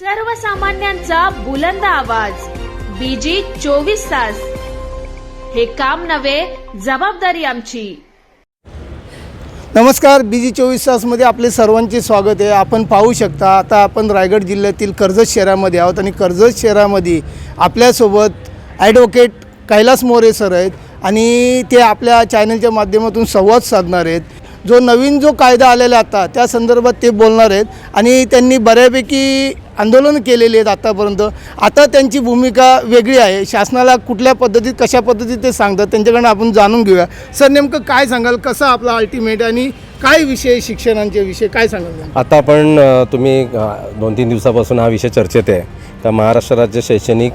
सर्वसामान्यांचा बुलंद आवाज. बीजी चोवीस तास. हे काम नव्हे जबाबदारी आमची. नमस्कार बी जी चोवीस तासमध्ये आपले सर्वांचे स्वागत आहे. आपण पाहू शकता आता आपण रायगड जिल्ह्यातील कर्जत शहरामध्ये आहोत आणि कर्जत शहरामध्ये आपल्यासोबत ॲडव्होकेट कैलास मोरे सर आहेत आणि ते आपल्या चॅनलच्या माध्यमातून संवाद साधणार आहेत. जो नवीन जो कायदा आलेला आता त्या संदर्भात ते बोलणार आहेत. आणि त्यांनी बऱ्यापैकी आंदोलन केलेली आहेत आतापर्यंत. आता त्यांची भूमिका वेगळी आहे. शासनाला कुठल्या पद्धतीत कशा पद्धतीत ते सांगतात त्यांच्याकडनं आपण जाणून घेऊया. सर नेमकं काय सांगाल? कसं आपला अल्टिमेट आणि काय विषय शिक्षणांचे विषय? काय सांगाल आता आपण तुम्ही दोन तीन दिवसापासून हा विषय चर्चेत आहे. का महाराष्ट्र राज्य शैक्षणिक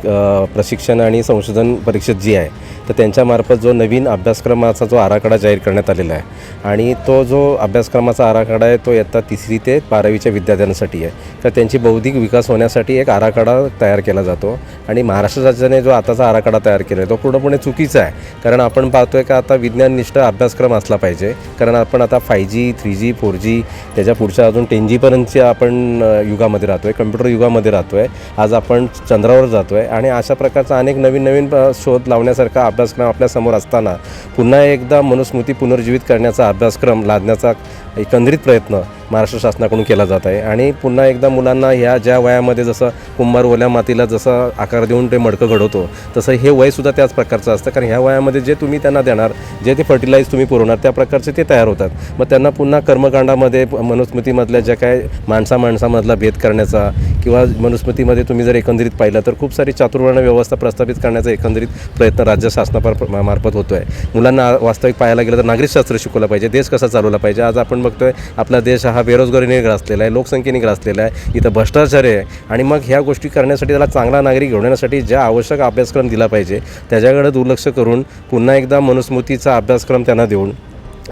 प्रशिक्षण आणि संशोधन परिषद जी आहे तर त्यांच्यामार्फत जो नवीन अभ्यासक्रमाचा जो आराखडा जाहीर करण्यात आलेला आहे आणि तो जो अभ्यासक्रमाचा आराखडा आहे तो इयत्ता तिसरी ते बारावीच्या विद्यार्थ्यांसाठी आहे. तर त्यांची बौद्धिक विकास होण्यासाठी एक आराखडा तयार केला जातो आणि महाराष्ट्र राज्याने जो आताचा आराखडा तयार केला आहे तो पूर्णपणे चुकीचा आहे. कारण आपण पाहतोय का आता विज्ञाननिष्ठ अभ्यासक्रम असला पाहिजे. कारण आपण आता five G three G four G त्याच्या पुढच्या अजून टेन जीपर्यंतच्या आपण युगामध्ये राहतो आहे कम्प्युटर युगामध्ये राहतो आहे आज आपण चंद्रावर जातो आहे आणि अशा प्रकारचा अनेक नवीन नवीन शोध लावण्यासारखा अभ्यासक्रम आपल्यासमोर असताना पुन्हा एकदा मनुस्मृती पुनर्जीवित करण्याचा अभ्यासक्रम लादण्याचा एकंदरीत प्रयत्न महाराष्ट्र शासनाकडून केला जात आहे. आणि पुन्हा एकदा मुलांना ह्या ज्या वयामध्ये जसं कुंभार ओल्या मातीला जसं आकार देऊन ते मडकं घडवतो तसं हे वयसुद्धा त्याच प्रकारचं असतं. कारण ह्या वयामध्ये जे तुम्ही त्यांना देणार जे ते फर्टिलाइज तुम्ही पुरवणार त्या प्रकारचे ते तयार होतात. मग त्यांना पुन्हा कर्मकांडामध्ये मनुस्मृतीमधल्या ज्या काय माणसा माणसामधला भेद करण्याचा किंवा मनुस्मृतीमध्ये तुम्ही जर एकंदरीत पाहिलं तर खूप सारी चातुर्वर्ण व्यवस्था प्रस्थापित करण्याचा एकंदरीत प्रयत्न राज्य शासनामार्फत मार्फत होतो आहे मुलांना वास्तविक पाहायला गेलं तर नागरिकशास्त्र शिकवलं पाहिजे देश कसा चालवला पाहिजे. आज आपण बघतोय आपला देश हा बेरोजगारीने ग्रासलेला आहे लोकसंख्येने ग्रासलेला आहे इथं भ्रष्टाचार आहे. आणि मग ह्या गोष्टी करण्यासाठी त्याला चांगला नागरिक घडवण्यासाठी ज्या आवश्यक अभ्यासक्रम दिला पाहिजे त्याच्याकडे दुर्लक्ष करून पुन्हा एकदा मनुस्मृतीचा अभ्यासक्रम त्यांना देऊन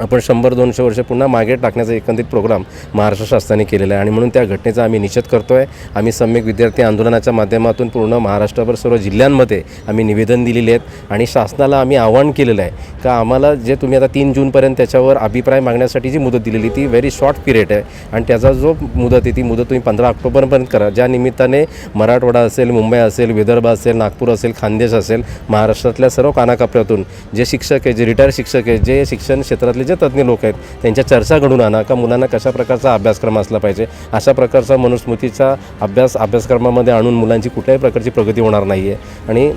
आपण शंभर दोनशे वर्ष पुन्हा मागे टाकण्याचा एकंदरीत प्रोग्राम महाराष्ट्र शासनाने केलेला आहे. आणि म्हणून त्या घटनेचा आम्ही निषेध करतो आहे आम्ही सम्यक विद्यार्थी आंदोलनाच्या माध्यमातून पूर्ण महाराष्ट्रभर सर्व जिल्ह्यांमध्ये आम्ही निवेदन दिलेले आहेत. आणि शासनाला आम्ही आवाहन केलेलं आहे का आम्हाला जे तुम्ही आता तीन जूनपर्यंत त्याच्यावर अभिप्राय मागण्यासाठी जी मुदत दिलेली ती व्हेरी शॉर्ट पिरियड आहे. आणि त्याचा जो मुदत आहे ती मुदत तुम्ही पंधरा ऑक्टोबरपर्यंत करा. ज्या निमित्ताने मराठवाडा असेल मुंबई असेल विदर्भ असेल नागपूर असेल खानदेश असेल महाराष्ट्रातल्या सर्व कानाकापऱ्यातून जे शिक्षक आहे जे रिटायर शिक्षक आहे जे शिक्षण क्षेत्रातले जे तज्ज्ञ लोक आहेत त्यांच्या चर्चा घडून आणा का मुलांना कशा प्रकारचा अभ्यासक्रम असला पाहिजे? अशा प्रकारचा मनुस्मृतीचा अभ्यास अभ्यासक्रमामध्ये आणून मुलांची कुठल्याही प्रकारची प्रगती होणार नाही आहे आणि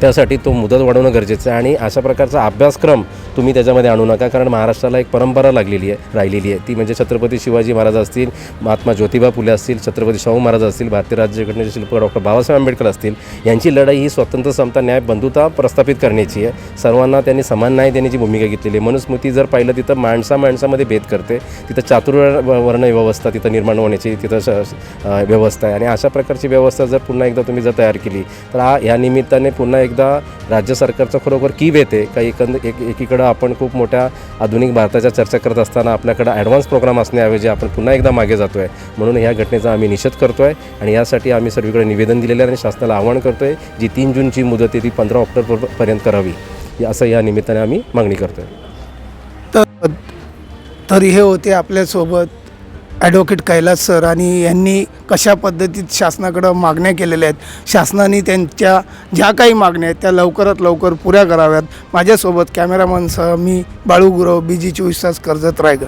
त्यासाठी तो मुदत वाढवणं गरजेचं आहे. आणि अशा प्रकारचा अभ्यासक्रम तुम्ही त्याच्यामध्ये आणू नका कारण महाराष्ट्राला एक परंपरा लागलेली आहे राहिलेली आहे. ती म्हणजे छत्रपती शिवाजी महाराज असतील महात्मा ज्योतिबा फुले असतील छत्रपती शाहू महाराज असतील भारतीय राज्यघटनेचे शिल्पकार डॉक्टर बाबासाहेब आंबेडकर असतील यांची लढाई ही स्वतंत्र समता न्याय बंधुता प्रस्थापित करण्याची आहे. सर्वांना त्यांनी समान न्याय देण्याची भूमिका घेतलेली आहे. मनुस्मृती जर पाहिलं तिथं माणसा माणसामध्ये भेद करते तिथं चातुर्वर्ण व्यवस्था तिथं निर्माण होण्याची तिथं व्यवस्था आहे. आणि अशा प्रकारची व्यवस्था जर पुन्हा एकदा तुम्ही जर तयार केली तर हा या निमित्ताने पुन्हा एकदा राज्य सरकारचं खरोखर की येते का एकंद एक एकीकडं आपण खूप मोठ्या आधुनिक भारताच्या चर्चा करत असताना आपल्याकडं ॲडव्हान्स प्रोग्राम असण्याऐवजी आपण पुन्हा एकदा मागे जातो आहे म्हणून ह्या घटनेचा आम्ही निषेध करतो आहे आणि यासाठी आम्ही सर्वीकडे निवेदन दिलेलं आहे आणि शासनाला आवाहन करतो आहे जी तीन जूनची मुदत आहे ती पंधरा ऑक्टोबरपर्यंत करावी. असं या निमित्ताने आम्ही मागणी करतो आहे तर तर हे होते आपल्यासोबत ॲडव्होकेट कैलास सर आणि यांनी कशा पद्धतीत शासनाकडं मागण्या केलेल्या आहेत शासनाने त्यांच्या ज्या काही मागण्या आहेत त्या लवकरात लवकर पुऱ्या कराव्यात. माझ्यासोबत कॅमेरामनसह मी बाळू गुरव बी जी चोवीस तास कर्जत रायगड.